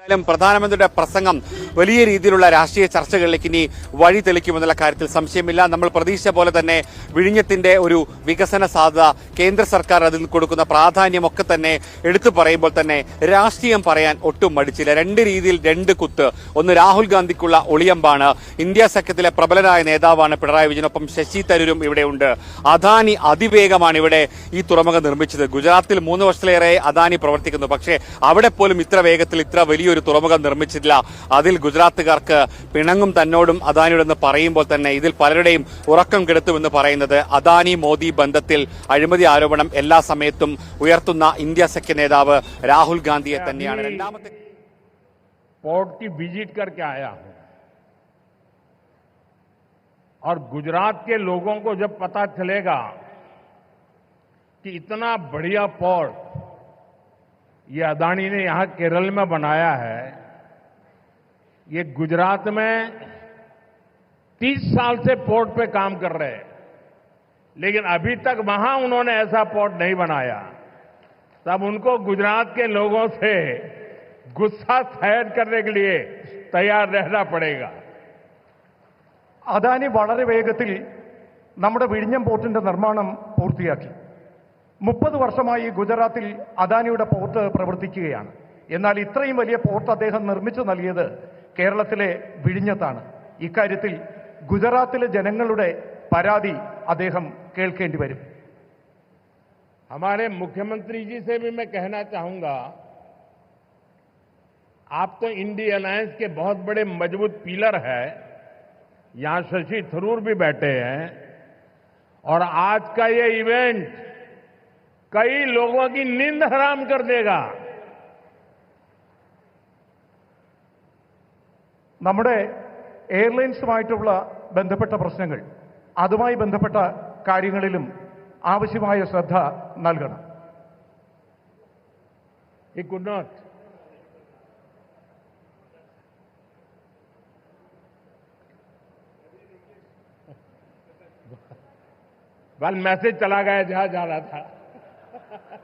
എന്തായാലും പ്രധാനമന്ത്രിയുടെ പ്രസംഗം വലിയ രീതിയിലുള്ള രാഷ്ട്രീയ ചർച്ചകളിലേക്ക് ഇനി വഴി തെളിക്കുമെന്നുള്ള കാര്യത്തിൽ സംശയമില്ല. നമ്മൾ പ്രതീക്ഷിച്ച പോലെ തന്നെ വിഴിഞ്ഞത്തിന്റെ ഒരു വികസന സാധ്യത കേന്ദ്ര സർക്കാർ അതിൽ കൊടുക്കുന്ന പ്രാധാന്യമൊക്കെ തന്നെ എടുത്തു പറയുമ്പോൾ തന്നെ രാഷ്ട്രീയം പറയാൻ ഒട്ടും മടിച്ചില്ല. രണ്ട് രീതിയിൽ രണ്ട് കുത്ത്. ഒന്ന് രാഹുൽ ഗാന്ധിക്കുള്ള ഒളിയമ്പാണ്. ഇന്ത്യ സഖ്യത്തിലെ പ്രബലനായ നേതാവാണ് പിണറായി വിജയനൊപ്പം ശശി തരൂരും ഇവിടെയുണ്ട് അദാനി അതിവേഗമാണ് ഇവിടെ ഈ തുറമുഖം നിർമ്മിച്ചത്. ഗുജറാത്തിൽ മൂന്ന് വർഷത്തിലേറെ അദാനി പ്രവർത്തിക്കുന്നു. പക്ഷേ അവിടെ പോലും ഇത്ര വേഗത്തിൽ ഇത്ര വലിയൊരു തുറമുഖം നിർമ്മിച്ചിട്ടില്ല അതിൽ ഗുജറാത്തുകാർക്ക് പിണങ്ങും തന്നോടും അദാനിയോടെന്ന് പറയുമ്പോൾ തന്നെ ഇതിൽ പലരുടെയും ഉറക്കം കെടുത്തുമെന്ന് പറയുന്നത് അദാനി മോദി ബന്ധത്തിൽ അഴിമതി ആരോപണം എല്ലാ സമയത്തും ഉയർത്തുന്ന ഇന്ത്യ സഖ്യ നേതാവ് രാഹുൽ ഗാന്ധിയെ തന്നെയാണ് രണ്ടാമത്തെ पोर्ट की विजिट करके आया हूं और गुजरात के लोगों को जब पता चलेगा कि इतना बढ़िया पोर्ट ये अदानी ने यहां केरल में बनाया है ये गुजरात में 30 साल से पोर्ट पे काम कर रहे हैं लेकिन अभी तक वहां उन्होंने ऐसा पोर्ट नहीं बनाया तब उनको गुजरात के लोगों से गुस्सा सहन करने के लिए तैयार रहना पड़ेगा അദാനി വളരെ വേഗത്തിൽ നമ്മുടെ വിഴിഞ്ഞം പോർട്ടിന്റെ നിർമ്മാണം പൂർത്തിയാക്കി മുപ്പത് വർഷമായി ഗുജറാത്തിൽ അദാനിയുടെ പോർട്ട് പ്രവർത്തിക്കുകയാണ് എന്നാൽ ഇത്രയും വലിയ പോർട്ട് അദ്ദേഹം നിർമ്മിച്ചു നൽകിയത് കേരളത്തിലെ വിഴിഞ്ഞത്താണ് ഇക്കാര്യത്തിൽ ഗുജറാത്തിലെ ജനങ്ങളുടെ പരാതി അദ്ദേഹം കേൾക്കേണ്ടി വരും हमारे मुख्यमंत्री जी से भी मैं कहना चाहूंगा आप तो इंडी अलायंस के बहुत बड़े मजबूत पिलर है यहां शशि थरूर भी बैठे हैं और आज का ये इवेंट कई लोगों की नींद हराम कर देगा നമ്മുടെ എയർലൈൻസുമായിട്ടുള്ള ബന്ധപ്പെട്ട പ്രശ്നങ്ങൾ അതുമായി ബന്ധപ്പെട്ട കാര്യങ്ങളിലും ആവശ്യമായ ശ്രദ്ധ നൽകണം He could not. Well message चला गया जहां जा रहा था